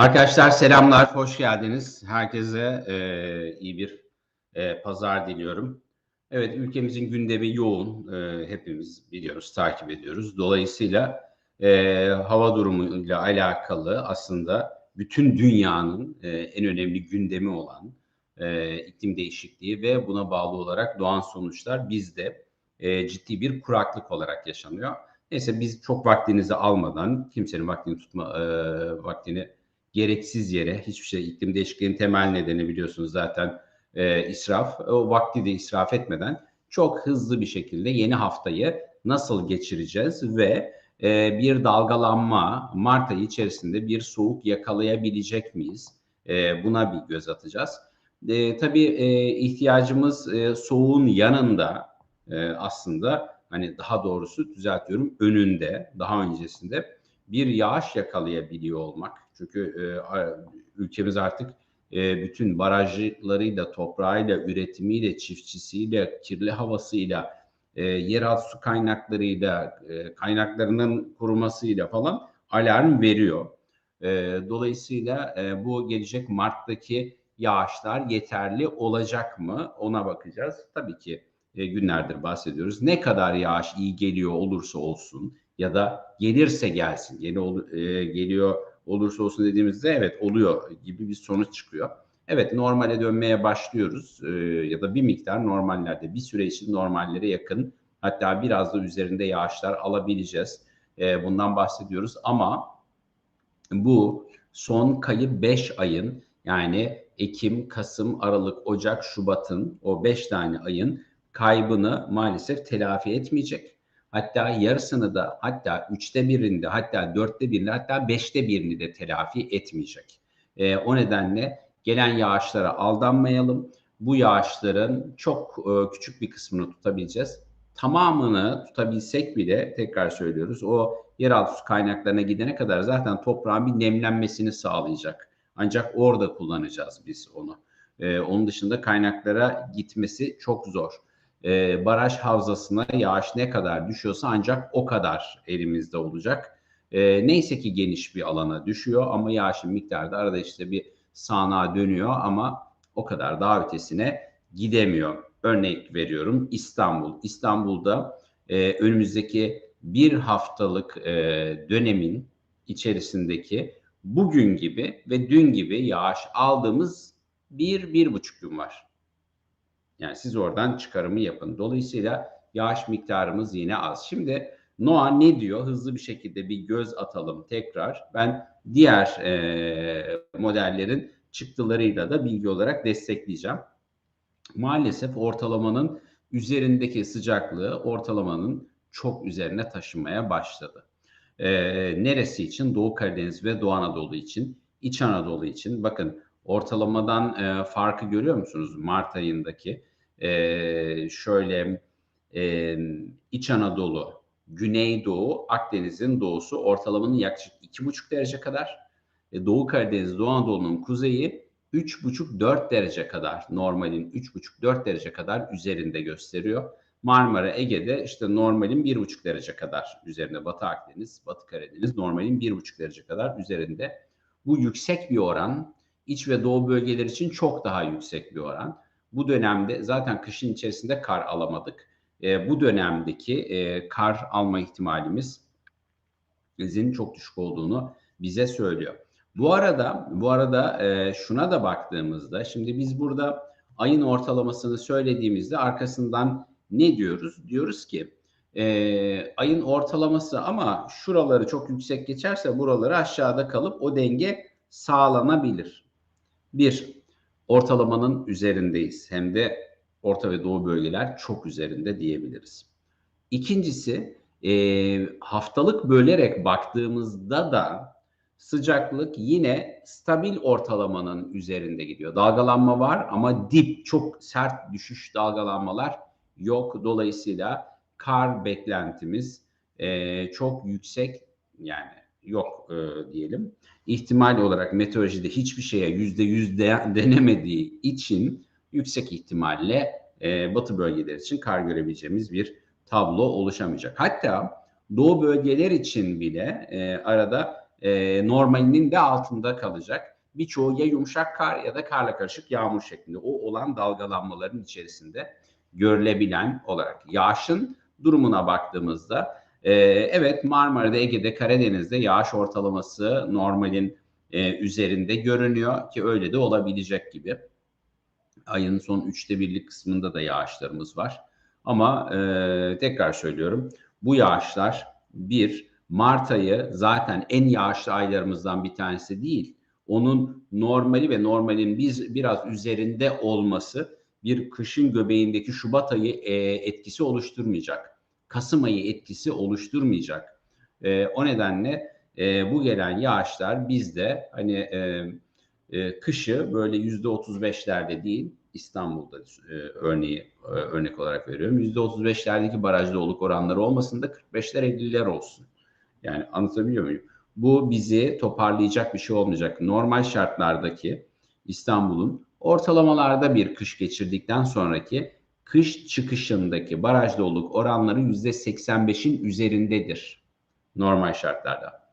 Arkadaşlar selamlar, hoş geldiniz. Herkese e, iyi bir e, pazar diliyorum. Evet, ülkemizin gündemi yoğun. E, hepimiz biliyoruz, takip ediyoruz. Dolayısıyla e, hava durumuyla alakalı aslında bütün dünyanın e, en önemli gündemi olan e, iklim değişikliği ve buna bağlı olarak doğan sonuçlar bizde e, ciddi bir kuraklık olarak yaşanıyor. Neyse biz çok vaktinizi almadan, kimsenin vaktini tutma e, vaktini gereksiz yere hiçbir şey iklim değişikliğinin temel nedeni biliyorsunuz zaten e, israf. O vakti de israf etmeden çok hızlı bir şekilde yeni haftayı nasıl geçireceğiz ve e, bir dalgalanma Mart ayı içerisinde bir soğuk yakalayabilecek miyiz? E, buna bir göz atacağız. E, tabii e, ihtiyacımız e, soğuğun yanında e, aslında hani daha doğrusu düzeltiyorum önünde daha öncesinde bir yağış yakalayabiliyor olmak. Çünkü e, ülkemiz artık e, bütün barajlarıyla, toprağıyla, üretimiyle, çiftçisiyle, kirli havasıyla, e, yeraltı su kaynaklarıyla, e, kaynaklarının kurumasıyla falan alarm veriyor. E, dolayısıyla e, bu gelecek Mart'taki yağışlar yeterli olacak mı ona bakacağız. Tabii ki e, günlerdir bahsediyoruz. Ne kadar yağış iyi geliyor olursa olsun ya da gelirse gelsin, yeni ol, e, geliyor olursa olsun dediğimizde evet oluyor gibi bir sonuç çıkıyor. Evet normale dönmeye başlıyoruz e, ya da bir miktar normallerde bir süre için normallere yakın hatta biraz da üzerinde yağışlar alabileceğiz. E, bundan bahsediyoruz ama bu son kayıp 5 ayın yani Ekim, Kasım, Aralık, Ocak, Şubat'ın o 5 tane ayın kaybını maalesef telafi etmeyecek. Hatta yarısını da hatta üçte birinde hatta dörtte birinde hatta beşte birini de telafi etmeyecek. E, o nedenle gelen yağışlara aldanmayalım. Bu yağışların çok e, küçük bir kısmını tutabileceğiz. Tamamını tutabilsek bile tekrar söylüyoruz o yeraltı su kaynaklarına gidene kadar zaten toprağın bir nemlenmesini sağlayacak. Ancak orada kullanacağız biz onu. Ee, onun dışında kaynaklara gitmesi çok zor e, baraj havzasına yağış ne kadar düşüyorsa ancak o kadar elimizde olacak. E, neyse ki geniş bir alana düşüyor ama yağışın miktarı da arada işte bir sağanağa dönüyor ama o kadar daha ötesine gidemiyor. Örnek veriyorum İstanbul. İstanbul'da e, önümüzdeki bir haftalık e, dönemin içerisindeki bugün gibi ve dün gibi yağış aldığımız bir, bir buçuk gün var. Yani siz oradan çıkarımı yapın. Dolayısıyla yağış miktarımız yine az. Şimdi Noah ne diyor? Hızlı bir şekilde bir göz atalım tekrar. Ben diğer e, modellerin çıktılarıyla da bilgi olarak destekleyeceğim. Maalesef ortalamanın üzerindeki sıcaklığı ortalamanın çok üzerine taşımaya başladı. E, neresi için? Doğu Karadeniz ve Doğu Anadolu için, İç Anadolu için. Bakın ortalamadan e, farkı görüyor musunuz Mart ayındaki? E, şöyle e, İç Anadolu, Güneydoğu, Akdeniz'in doğusu ortalamanın yaklaşık iki buçuk derece kadar. E, Doğu Karadeniz, Doğu Anadolu'nun kuzeyi 3,5-4 derece kadar normalin 3,5-4 derece kadar üzerinde gösteriyor. Marmara Ege'de işte normalin 1,5 derece kadar üzerinde. Batı Akdeniz, Batı Karadeniz normalin 1,5 derece kadar üzerinde. Bu yüksek bir oran. İç ve doğu bölgeler için çok daha yüksek bir oran. Bu dönemde zaten kışın içerisinde kar alamadık. E, bu dönemdeki e, kar alma ihtimalimiz izin çok düşük olduğunu bize söylüyor. Bu arada bu arada e, şuna da baktığımızda şimdi biz burada ayın ortalamasını söylediğimizde arkasından ne diyoruz? Diyoruz ki e, ayın ortalaması ama şuraları çok yüksek geçerse buraları aşağıda kalıp o denge sağlanabilir. Bir, ortalamanın üzerindeyiz. Hem de Orta ve Doğu bölgeler çok üzerinde diyebiliriz. İkincisi e, haftalık bölerek baktığımızda da sıcaklık yine stabil ortalamanın üzerinde gidiyor. Dalgalanma var ama dip çok sert düşüş dalgalanmalar yok. Dolayısıyla kar beklentimiz e, çok yüksek yani yok e, diyelim. İhtimal olarak meteorolojide hiçbir şeye yüzde yüz denemediği için yüksek ihtimalle e, batı bölgeler için kar görebileceğimiz bir tablo oluşamayacak. Hatta doğu bölgeler için bile e, arada e, normalinin de altında kalacak. Birçoğu ya yumuşak kar ya da karla karışık yağmur şeklinde. O olan dalgalanmaların içerisinde görülebilen olarak. Yağışın durumuna baktığımızda e, evet Marmara'da, Ege'de, Karadeniz'de yağış ortalaması normalin e, üzerinde görünüyor ki öyle de olabilecek gibi. Ayın son üçte birlik kısmında da yağışlarımız var. Ama e, tekrar söylüyorum bu yağışlar bir Mart ayı zaten en yağışlı aylarımızdan bir tanesi değil. Onun normali ve normalin biz biraz üzerinde olması bir kışın göbeğindeki Şubat ayı e, etkisi oluşturmayacak. Kasım ayı etkisi oluşturmayacak. E, o nedenle e, bu gelen yağışlar bizde hani e, e, kışı böyle yüzde otuz beşlerde değil İstanbul'da e, örneği e, örnek olarak veriyorum. Yüzde otuz beşlerdeki baraj doluluk oranları olmasın da 45'ler 50'ler olsun. Yani anlatabiliyor muyum? Bu bizi toparlayacak bir şey olmayacak. Normal şartlardaki İstanbul'un ortalamalarda bir kış geçirdikten sonraki kış çıkışındaki baraj doluluk oranları yüzde 85'in üzerindedir normal şartlarda.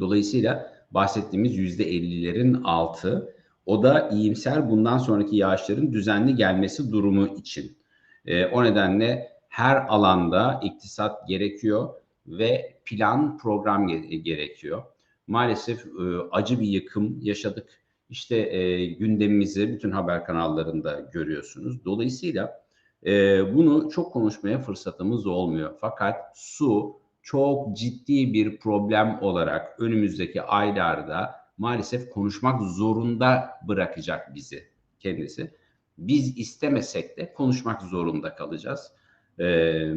Dolayısıyla bahsettiğimiz yüzde 50'lerin altı o da iyimser bundan sonraki yağışların düzenli gelmesi durumu için. E, o nedenle her alanda iktisat gerekiyor ve plan program gerekiyor. Maalesef e, acı bir yıkım yaşadık. İşte e, gündemimizi bütün haber kanallarında görüyorsunuz. Dolayısıyla e, bunu çok konuşmaya fırsatımız olmuyor. Fakat su çok ciddi bir problem olarak önümüzdeki aylarda maalesef konuşmak zorunda bırakacak bizi kendisi. Biz istemesek de konuşmak zorunda kalacağız. Ee,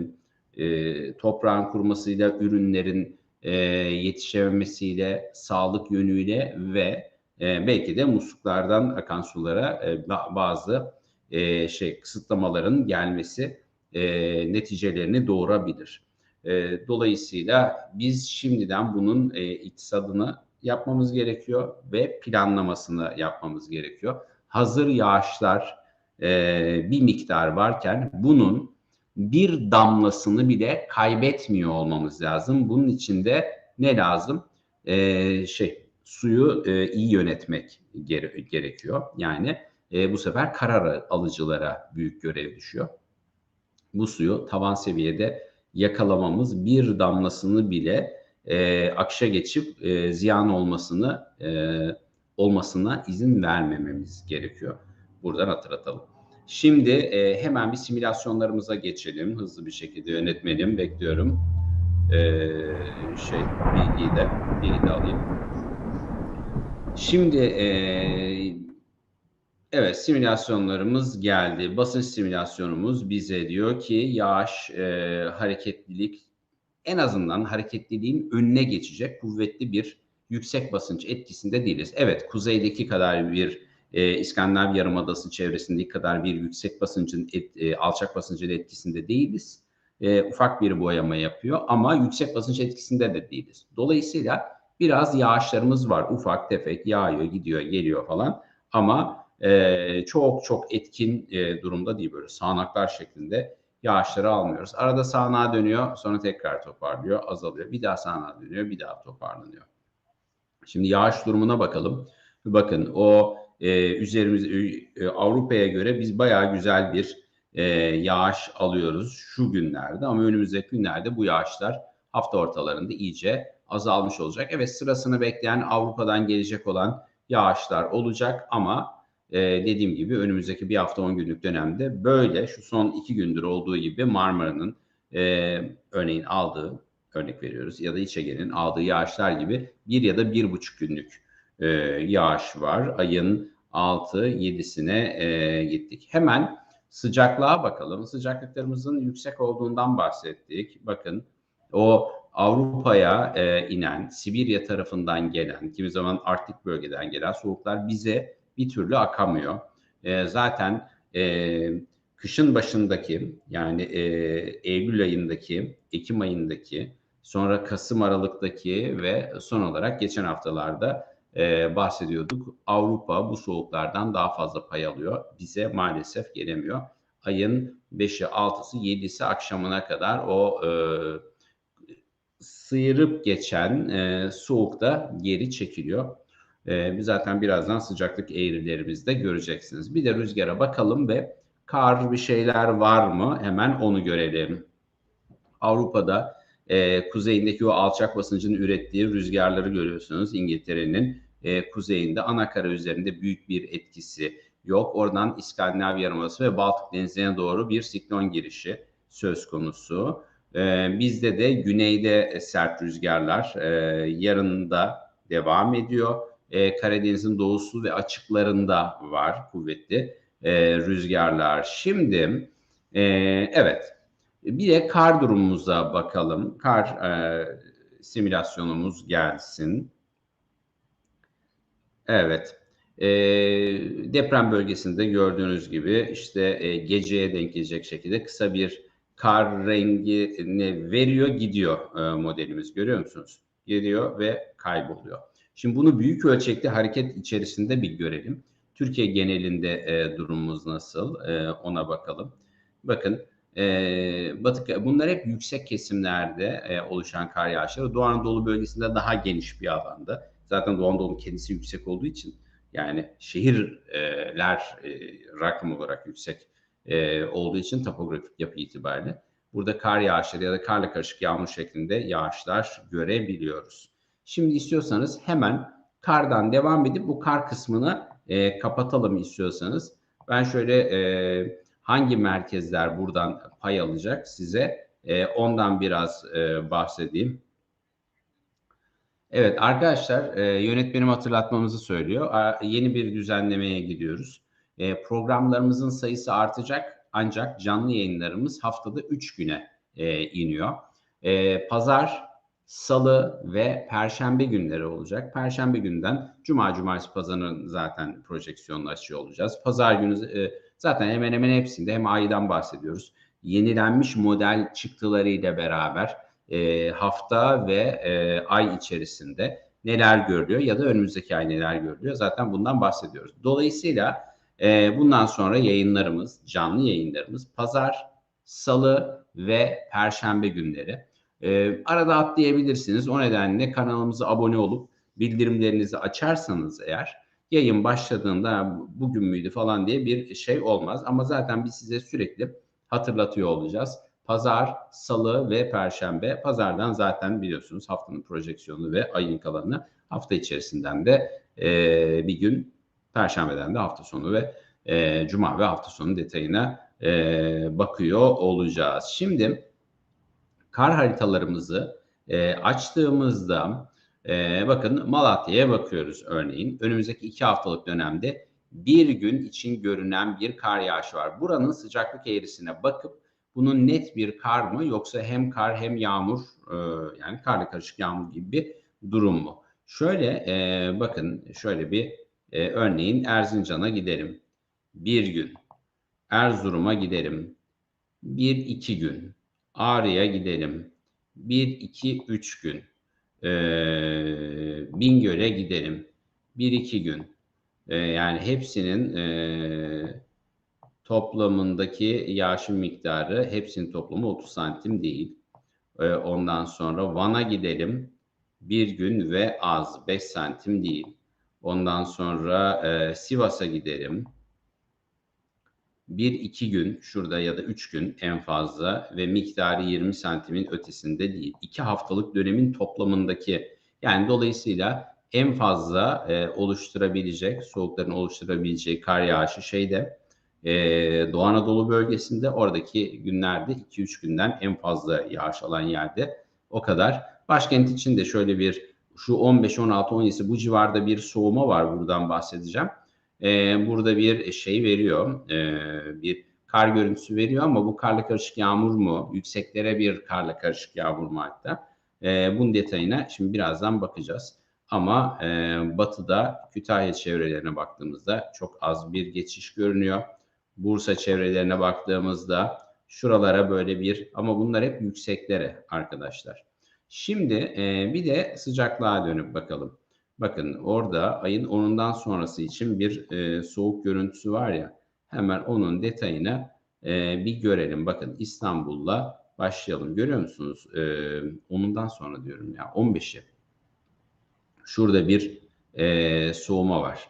e, toprağın kurumasıyla, ürünlerin e, yetişememesiyle, sağlık yönüyle ve e, belki de musluklardan akan sulara e, bazı e, şey kısıtlamaların gelmesi e, neticelerini doğurabilir. E, dolayısıyla biz şimdiden bunun e, iktisadını yapmamız gerekiyor ve planlamasını yapmamız gerekiyor. Hazır yağışlar e, bir miktar varken bunun bir damlasını bile kaybetmiyor olmamız lazım. Bunun için de ne lazım? E, şey suyu e, iyi yönetmek gere- gerekiyor. Yani e, bu sefer karar alıcılara büyük görev düşüyor. Bu suyu tavan seviyede yakalamamız bir damlasını bile e, akışa geçip e, ziyan olmasını e, olmasına izin vermememiz gerekiyor. Buradan hatırlatalım. Şimdi e, hemen bir simülasyonlarımıza geçelim. Hızlı bir şekilde yönetmenim. Bekliyorum. E, şey bilgiyi de, bilgiyi de alayım. Şimdi e, evet simülasyonlarımız geldi. Basınç simülasyonumuz bize diyor ki yağış, e, hareketlilik en azından hareketliliğin önüne geçecek kuvvetli bir yüksek basınç etkisinde değiliz. Evet kuzeydeki kadar bir e, İskandinav Yarımadası çevresindeki kadar bir yüksek basıncın et, e, alçak basıncın etkisinde değiliz. E, ufak bir boyama yapıyor ama yüksek basınç etkisinde de değiliz. Dolayısıyla biraz yağışlarımız var. Ufak tefek yağıyor, gidiyor, geliyor falan ama e, çok çok etkin e, durumda değil böyle sağanaklar şeklinde yağışları almıyoruz. Arada sağanağa dönüyor, sonra tekrar toparlıyor, azalıyor. Bir daha sağanağa dönüyor, bir daha toparlanıyor. Şimdi yağış durumuna bakalım. Bakın o e, üzerimiz e, Avrupa'ya göre biz bayağı güzel bir e, yağış alıyoruz şu günlerde ama önümüzdeki günlerde bu yağışlar hafta ortalarında iyice azalmış olacak. Evet sırasını bekleyen Avrupa'dan gelecek olan yağışlar olacak ama e, dediğim gibi önümüzdeki bir hafta 10 günlük dönemde böyle şu son iki gündür olduğu gibi Marmara'nın e, örneğin aldığı örnek veriyoruz ya da İç Ege'nin aldığı yağışlar gibi bir ya da bir buçuk günlük e, yağış var. Ayın 6-7'sine e, gittik. Hemen sıcaklığa bakalım. Sıcaklıklarımızın yüksek olduğundan bahsettik. Bakın o Avrupa'ya e, inen, Sibirya tarafından gelen, kimi zaman Arktik bölgeden gelen soğuklar bize bir türlü akamıyor. E, zaten e, kışın başındaki yani e, Eylül ayındaki, Ekim ayındaki, sonra Kasım Aralık'taki ve son olarak geçen haftalarda e, bahsediyorduk. Avrupa bu soğuklardan daha fazla pay alıyor. Bize maalesef gelemiyor. Ayın 5'i, 6'sı, 7'si akşamına kadar o e, sıyırıp geçen e, soğukta geri çekiliyor. E, zaten birazdan sıcaklık eğrilerimizde göreceksiniz. Bir de rüzgara bakalım ve kar bir şeyler var mı? Hemen onu görelim. Avrupa'da e, kuzeyindeki o alçak basıncın ürettiği rüzgarları görüyorsunuz. İngiltere'nin e, kuzeyinde ana kara üzerinde büyük bir etkisi yok. Oradan İskandinav Yarımadası ve Baltık Denizi'ne doğru bir siklon girişi söz konusu. E, bizde de güneyde sert rüzgarlar e, yarın da devam ediyor. E, Karadeniz'in doğusu ve açıklarında var kuvvetli e, rüzgarlar. Şimdi e, evet bir de kar durumumuza bakalım. Kar e, simülasyonumuz gelsin. Evet. E, deprem bölgesinde gördüğünüz gibi işte e, geceye denk gelecek şekilde kısa bir kar rengini veriyor gidiyor e, modelimiz görüyor musunuz? Geliyor ve kayboluyor. Şimdi bunu büyük ölçekli hareket içerisinde bir görelim. Türkiye genelinde e, durumumuz nasıl e, ona bakalım. Bakın e, Batı, bunlar hep yüksek kesimlerde e, oluşan kar yağışları. Doğu Anadolu bölgesinde daha geniş bir alanda. Zaten Doğu Anadolu kendisi yüksek olduğu için yani şehirler e, rakım olarak yüksek e, olduğu için topografik yapı itibariyle burada kar yağışları ya da karla karışık yağmur şeklinde yağışlar görebiliyoruz. Şimdi istiyorsanız hemen kardan devam edip bu kar kısmını e, kapatalım istiyorsanız. Ben şöyle e, hangi merkezler buradan pay alacak size e, ondan biraz e, bahsedeyim. Evet arkadaşlar e, yönetmenim hatırlatmamızı söylüyor. A, yeni bir düzenlemeye gidiyoruz. E, programlarımızın sayısı artacak ancak canlı yayınlarımız haftada 3 güne e, iniyor. E, Pazar, Salı ve Perşembe günleri olacak. Perşembe günden Cuma, Cumartesi, Pazar'ın zaten projeksiyonunu açıyor olacağız. Pazar günü e, zaten hemen hemen hepsinde hem aydan bahsediyoruz. Yenilenmiş model çıktılarıyla beraber e, hafta ve e, ay içerisinde neler görülüyor ya da önümüzdeki ay neler görülüyor zaten bundan bahsediyoruz. Dolayısıyla e, bundan sonra yayınlarımız, canlı yayınlarımız pazar, salı ve perşembe günleri. E, arada atlayabilirsiniz. O nedenle kanalımıza abone olup bildirimlerinizi açarsanız eğer yayın başladığında bugün müydü falan diye bir şey olmaz. Ama zaten biz size sürekli hatırlatıyor olacağız. Pazar, salı ve perşembe. Pazardan zaten biliyorsunuz haftanın projeksiyonu ve ayın kalanını hafta içerisinden de e, bir gün perşembeden de hafta sonu ve e, cuma ve hafta sonu detayına e, bakıyor olacağız. Şimdi kar haritalarımızı e, açtığımızda e, bakın Malatya'ya bakıyoruz örneğin. Önümüzdeki iki haftalık dönemde bir gün için görünen bir kar yağışı var. Buranın sıcaklık eğrisine bakıp bunun net bir kar mı yoksa hem kar hem yağmur e, yani karla karışık yağmur gibi bir durum mu? Şöyle e, bakın şöyle bir e, örneğin Erzincan'a gidelim. Bir gün. Erzurum'a gidelim. Bir iki gün. Ağrı'ya gidelim. Bir iki üç gün. E, Bingöl'e gidelim. Bir iki gün. E, yani hepsinin e, toplamındaki yağışın miktarı hepsinin toplamı 30 santim değil. E, ondan sonra Van'a gidelim. Bir gün ve az 5 santim değil. Ondan sonra e, Sivas'a gidelim. Bir iki gün şurada ya da üç gün en fazla ve miktarı 20 santimin ötesinde değil. İki haftalık dönemin toplamındaki yani dolayısıyla en fazla e, oluşturabilecek, soğukların oluşturabileceği kar yağışı şeyde e, Doğu Anadolu bölgesinde oradaki günlerde 2-3 günden en fazla yağış alan yerde o kadar. Başkent için de şöyle bir şu 15, 16, 17 bu civarda bir soğuma var buradan bahsedeceğim. Ee, burada bir şey veriyor, ee, bir kar görüntüsü veriyor ama bu karla karışık yağmur mu, yükseklere bir karla karışık yağmur mu hatta? Ee, bunun detayına şimdi birazdan bakacağız. Ama e, batıda Kütahya çevrelerine baktığımızda çok az bir geçiş görünüyor. Bursa çevrelerine baktığımızda şuralara böyle bir ama bunlar hep yükseklere arkadaşlar. Şimdi e, bir de sıcaklığa dönüp bakalım. Bakın orada ayın 10'undan sonrası için bir e, soğuk görüntüsü var ya. Hemen onun detayını e, bir görelim. Bakın İstanbul'la başlayalım. Görüyor musunuz? E, 10'undan sonra diyorum ya 15'i. Şurada bir e, soğuma var.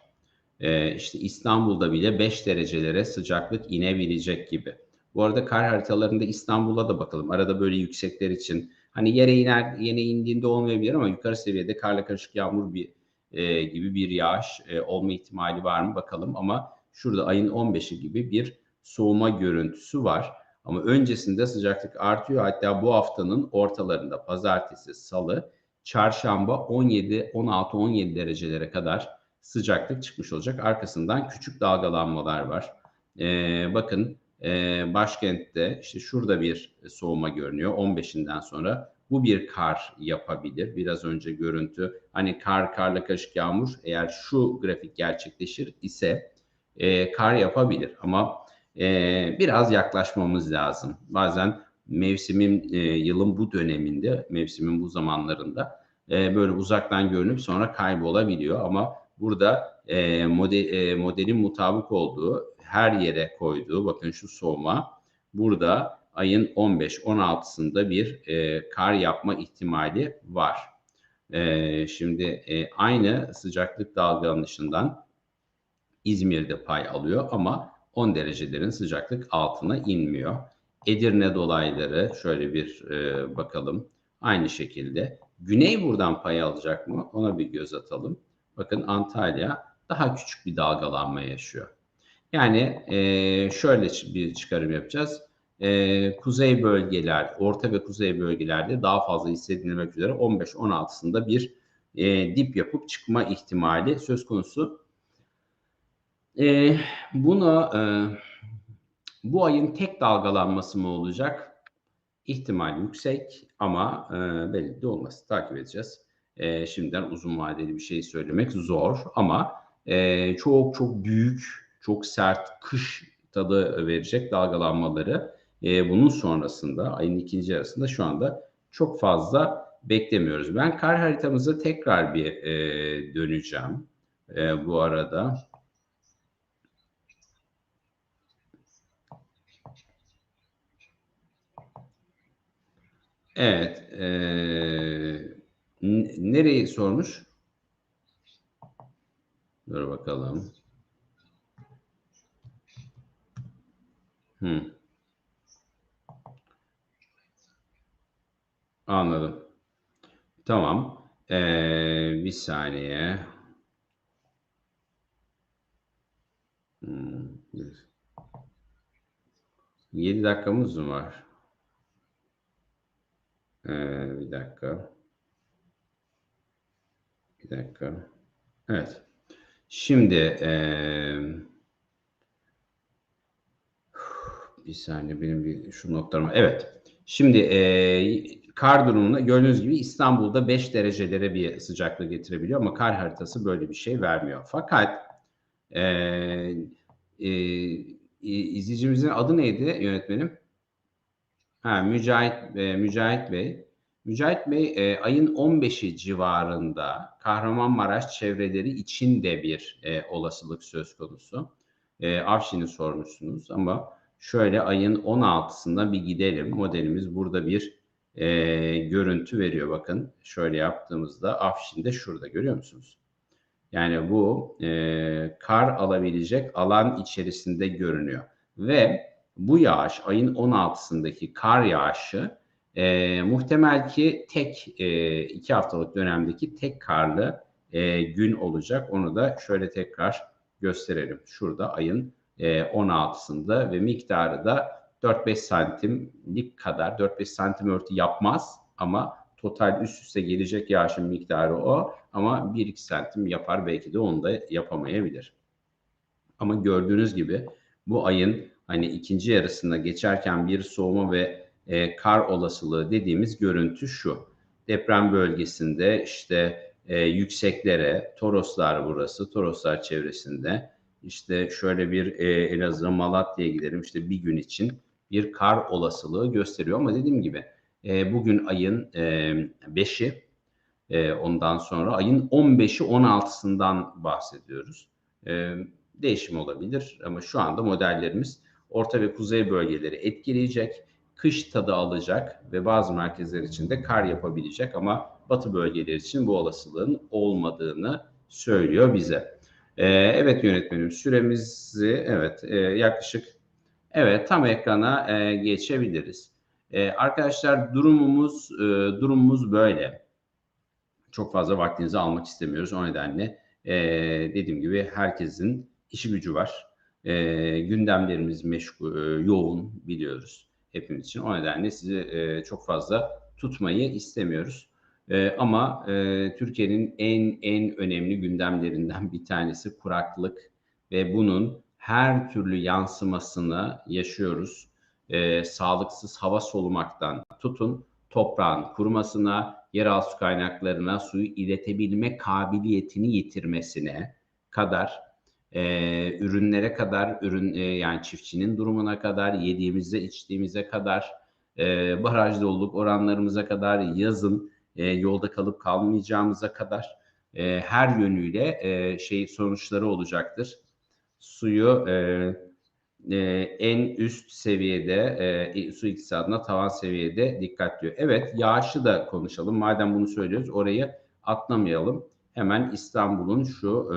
E, işte İstanbul'da bile 5 derecelere sıcaklık inebilecek gibi. Bu arada kar haritalarında İstanbul'a da bakalım. Arada böyle yüksekler için hani yere iner, yine indiğinde olmayabilir ama yukarı seviyede karla karışık yağmur bir e, gibi bir yağış e, olma ihtimali var mı bakalım ama şurada ayın 15'i gibi bir soğuma görüntüsü var. Ama öncesinde sıcaklık artıyor. Hatta bu haftanın ortalarında pazartesi, salı, çarşamba 17, 16, 17 derecelere kadar sıcaklık çıkmış olacak. Arkasından küçük dalgalanmalar var. Ee, bakın e, başkentte işte şurada bir soğuma görünüyor 15'inden sonra. Bu bir kar yapabilir. Biraz önce görüntü hani kar, karla karışık yağmur eğer şu grafik gerçekleşir ise e, kar yapabilir. Ama e, biraz yaklaşmamız lazım. Bazen mevsimin e, yılın bu döneminde, mevsimin bu zamanlarında e, böyle uzaktan görünüp sonra kaybolabiliyor. Ama burada e, model, e, modelin mutabık olduğu her yere koyduğu bakın şu soğuma burada ayın 15-16'sında bir e, kar yapma ihtimali var. E, şimdi e, aynı sıcaklık dalgalanışından İzmir'de pay alıyor ama 10 derecelerin sıcaklık altına inmiyor. Edirne dolayları şöyle bir e, bakalım. Aynı şekilde. Güney buradan pay alacak mı? Ona bir göz atalım. Bakın Antalya daha küçük bir dalgalanma yaşıyor. Yani e, şöyle bir çıkarım yapacağız. E, kuzey bölgeler, orta ve kuzey bölgelerde daha fazla hissedilmek üzere 15-16'sında bir e, dip yapıp çıkma ihtimali söz konusu. E, bunu e, bu ayın tek dalgalanması mı olacak? İhtimal yüksek ama e, belli de olmaz. Takip edeceğiz. E, şimdiden uzun vadeli bir şey söylemek zor ama e, çok çok büyük, çok sert kış tadı verecek dalgalanmaları e, bunun sonrasında ayın ikinci yarısında şu anda çok fazla beklemiyoruz. Ben kar haritamıza tekrar bir e, döneceğim e, bu arada. Evet. E, nereyi sormuş? Dur bakalım. Hmm. Anladım. Tamam. Ee, bir saniye. Hmm. 7 dakikamız mı var? Ee, bir dakika. Bir dakika. Evet. Şimdi ee, bir saniye benim bir şu notlarım. Evet. Şimdi ee, kar durumunda gördüğünüz gibi İstanbul'da 5 derecelere bir sıcaklık getirebiliyor ama kar haritası böyle bir şey vermiyor. Fakat e, e, izleyicimizin adı neydi yönetmenim? Ha, Mücahit, e, Mücahit Bey. Mücahit Bey e, ayın 15'i civarında Kahramanmaraş çevreleri için de bir e, olasılık söz konusu. E, Avşin'i sormuşsunuz ama şöyle ayın 16'sında bir gidelim. Modelimiz burada bir e, görüntü veriyor. Bakın şöyle yaptığımızda Afşin'de şurada görüyor musunuz? Yani bu e, kar alabilecek alan içerisinde görünüyor. Ve bu yağış ayın 16'sındaki kar yağışı e, muhtemel ki tek e, iki haftalık dönemdeki tek karlı e, gün olacak. Onu da şöyle tekrar gösterelim. Şurada ayın e, 16'sında ve miktarı da 4-5 santimlik kadar 4-5 santim örtü yapmaz ama total üst üste gelecek yağışın miktarı o ama 1-2 santim yapar belki de onu da yapamayabilir. Ama gördüğünüz gibi bu ayın hani ikinci yarısında geçerken bir soğuma ve e, kar olasılığı dediğimiz görüntü şu. Deprem bölgesinde işte e, yükseklere, Toroslar burası, Toroslar çevresinde işte şöyle bir e, Elazığ Malatya'ya gidelim işte bir gün için bir kar olasılığı gösteriyor. Ama dediğim gibi e, bugün ayın e, 5'i e, ondan sonra ayın 15'i 16'sından bahsediyoruz. E, değişim olabilir ama şu anda modellerimiz orta ve kuzey bölgeleri etkileyecek. kış tadı alacak ve bazı merkezler için de kar yapabilecek ama batı bölgeler için bu olasılığın olmadığını söylüyor bize. Ee, evet yönetmenim süremizi evet e, yaklaşık evet tam ekrana e, geçebiliriz. E, arkadaşlar durumumuz e, durumumuz böyle. Çok fazla vaktinizi almak istemiyoruz. O nedenle e, dediğim gibi herkesin işi gücü var. E, gündemlerimiz meşgul, e, yoğun biliyoruz hepimiz için. O nedenle sizi e, çok fazla tutmayı istemiyoruz. E, ama e, Türkiye'nin en en önemli gündemlerinden bir tanesi kuraklık ve bunun her türlü yansımasını yaşıyoruz. E, sağlıksız hava solumaktan tutun toprağın kurumasına, yeraltı kaynaklarına suyu iletebilme kabiliyetini yitirmesine kadar e, ürünlere kadar ürün e, yani çiftçinin durumuna kadar yediğimize içtiğimize kadar e, baraj doluluk oranlarımıza kadar yazın e, yolda kalıp kalmayacağımıza kadar e, her yönüyle e, şey sonuçları olacaktır. Suyu e, e, en üst seviyede e, su iktisadına tavan seviyede dikkat diyor. Evet yağışı da konuşalım. Madem bunu söylüyoruz orayı atlamayalım. Hemen İstanbul'un şu e,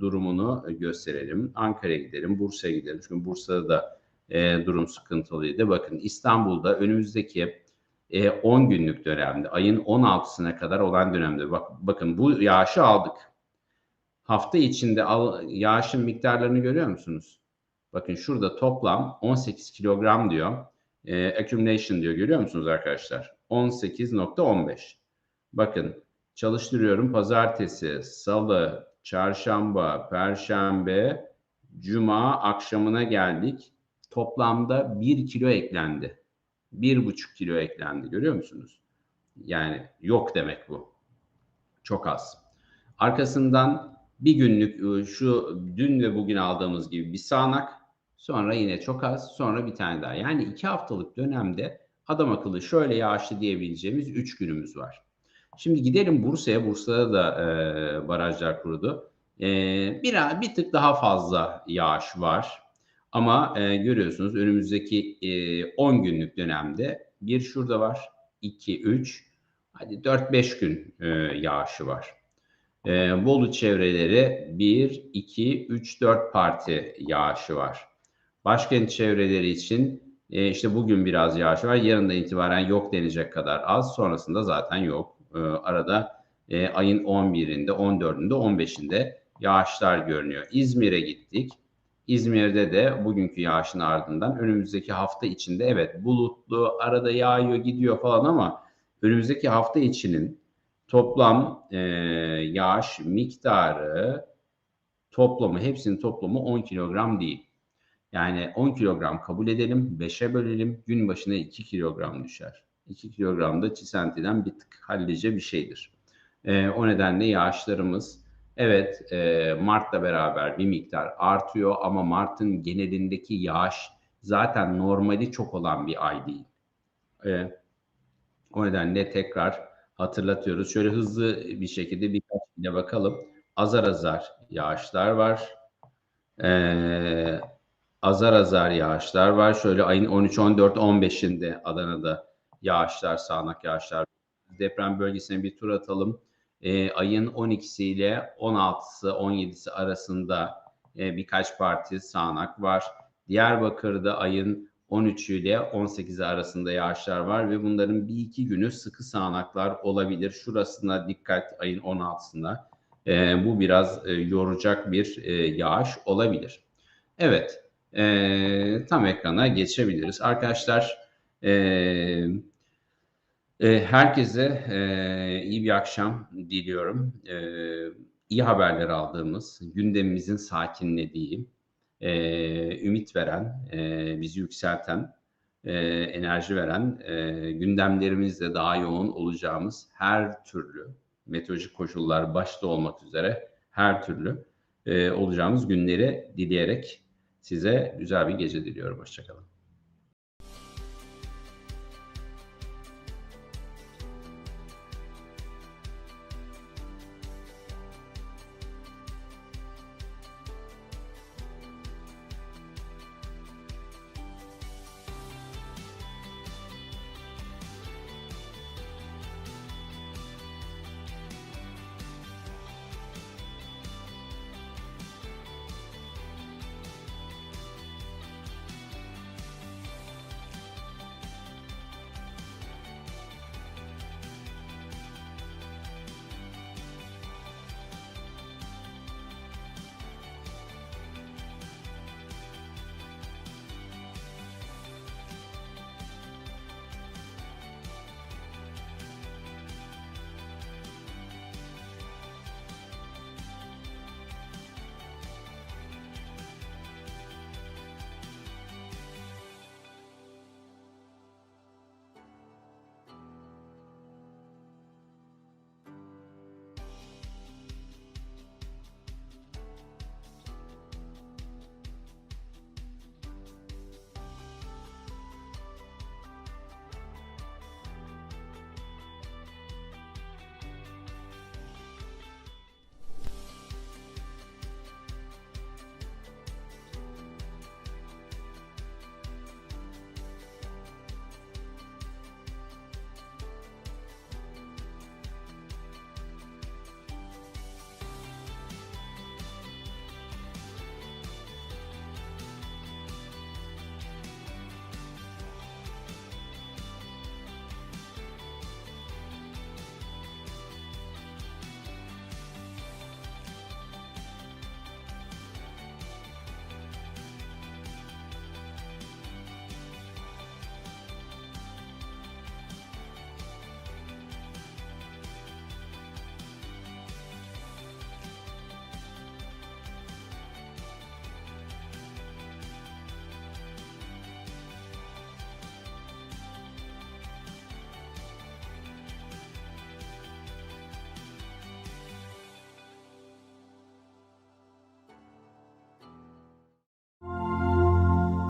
durumunu gösterelim. Ankara'ya gidelim, Bursa'ya gidelim. Çünkü Bursa'da da e, durum sıkıntılıydı. Bakın İstanbul'da önümüzdeki e, 10 günlük dönemde, ayın 16'sına kadar olan dönemde bak, bakın bu yağışı aldık. Hafta içinde al, yağışın miktarlarını görüyor musunuz? Bakın şurada toplam 18 kilogram diyor. E, accumulation diyor. Görüyor musunuz arkadaşlar? 18.15. Bakın çalıştırıyorum. Pazartesi, salı, çarşamba, perşembe, cuma akşamına geldik. Toplamda 1 kilo eklendi. 1,5 kilo eklendi. Görüyor musunuz? Yani yok demek bu. Çok az. Arkasından bir günlük şu dün ve bugün aldığımız gibi bir sağanak Sonra yine çok az. Sonra bir tane daha. Yani iki haftalık dönemde adam akıllı şöyle yağışlı diyebileceğimiz üç günümüz var. Şimdi gidelim Bursa'ya. Bursa'da da e, barajlar kurudu. E, bir, bir tık daha fazla yağış var. Ama e, görüyorsunuz önümüzdeki e, 10 günlük dönemde bir şurada var. 2, 3, hadi 4-5 gün e, yağışı var. E, Bolu çevreleri 1, 2, 3, 4 parti yağışı var. Başkent çevreleri için e, işte bugün biraz yağış var. Yarından itibaren yok denecek kadar az. Sonrasında zaten yok. E, arada e, ayın 11'inde, 14'ünde, 15'inde yağışlar görünüyor. İzmir'e gittik. İzmir'de de bugünkü yağışın ardından önümüzdeki hafta içinde evet bulutlu, arada yağıyor gidiyor falan ama önümüzdeki hafta içinin toplam e, yağış miktarı toplamı hepsinin toplamı 10 kilogram değil. Yani 10 kilogram kabul edelim, 5'e bölelim, gün başına 2 kilogram düşer. 2 kilogram da çisentiden bir tık hallice bir şeydir. E, o nedenle yağışlarımız evet e, Mart'la beraber bir miktar artıyor ama Mart'ın genelindeki yağış zaten normali çok olan bir ay değil. E, o nedenle tekrar hatırlatıyoruz. Şöyle hızlı bir şekilde birkaç bile bakalım. Azar azar yağışlar var. Ee, azar azar yağışlar var. Şöyle ayın 13, 14, 15'inde Adana'da yağışlar, sağanak yağışlar. Deprem bölgesine bir tur atalım. E, ayın 12'si ile 16'sı, 17'si arasında e, birkaç parti sağanak var. Diyarbakır'da ayın 13 ile 18'i arasında yağışlar var ve bunların bir iki günü sıkı sağanaklar olabilir. Şurasına dikkat ayın 16'sında. E, bu biraz e, yoracak bir e, yağış olabilir. Evet, e, tam ekrana geçebiliriz. Arkadaşlar e, herkese e, iyi bir akşam diliyorum. E, iyi haberler aldığımız, gündemimizin sakinlediği, e, ümit veren, e, bizi yükselten, enerji veren, gündemlerimizde daha yoğun olacağımız her türlü meteorolojik koşullar başta olmak üzere her türlü olacağımız günleri dileyerek Size güzel bir gece diliyorum. Hoşçakalın.